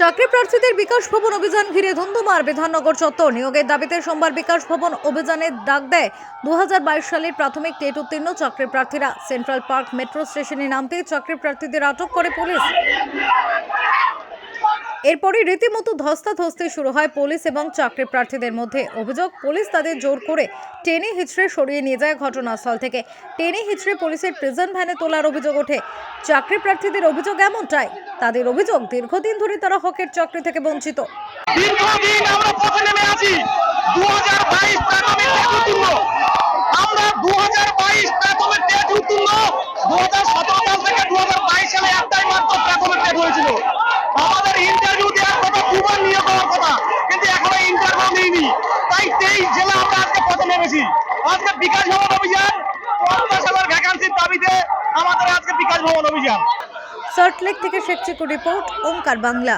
চাকরি প্রার্থীদের বিকাশ ভবন অভিযান ঘিরে ধুন্ধুমার বিধাননগর চত্বর। নিয়োগের দাবিতে সোমবার বিকাশ ভবন অভিযানের ডাক দেয় দু হাজার বাইশ সালের প্রাথমিক টেট উত্তীর্ণ চাকরি প্রার্থীরা। সেন্ট্রাল পার্ক মেট্রো স্টেশনে নামতে চাকরি প্রার্থীদের আটক করে পুলিশ। এরপরই রীতিমতো ধস্তা ধস্তাধস্তি শুরু হয় পুলিশ এবং চাকরি প্রার্থীদের মধ্যে। অভিযোগ, পুলিশ তাদের জোর করে টেনে হিচড়ে সরিয়ে নিয়ে যায় ঘটনাস্থল থেকে। টেনে হিচড়ে পুলিশের প্রিজন ভ্যানে তোলার অভিযোগ ওঠে। চাকরি প্রার্থীদের অভিযোগ এমনটাই, তাদের অভিযোগ দীর্ঘদিন ধরে তারা হকের চাকরি থেকে বঞ্চিত। দীর্ঘদিন আমরা পথে নেমে আছি। দু হাজার বাইশ প্রাথমিক টেট সাল একটাই মাত্র প্রাথমিক হয়েছিল। আমাদের ইন্টারভিউ দেওয়ার কথা দুবার নিয়োগ হওয়ার কথা, কিন্তু এখনও ইন্টারভিউ নেইনি। তাই তেইশ জেলা আমরা আজকে পথে নেমেছি। আজকে বিকাশ ভবন অভিযান, পঞ্চাশ ভ্যাকান্সির দাবিতে আমাদের আজকে বিকাশ ভবন অভিযান। সল্টলেক থেকে শেখ রিপোর্ট, ওমকার বাংলা।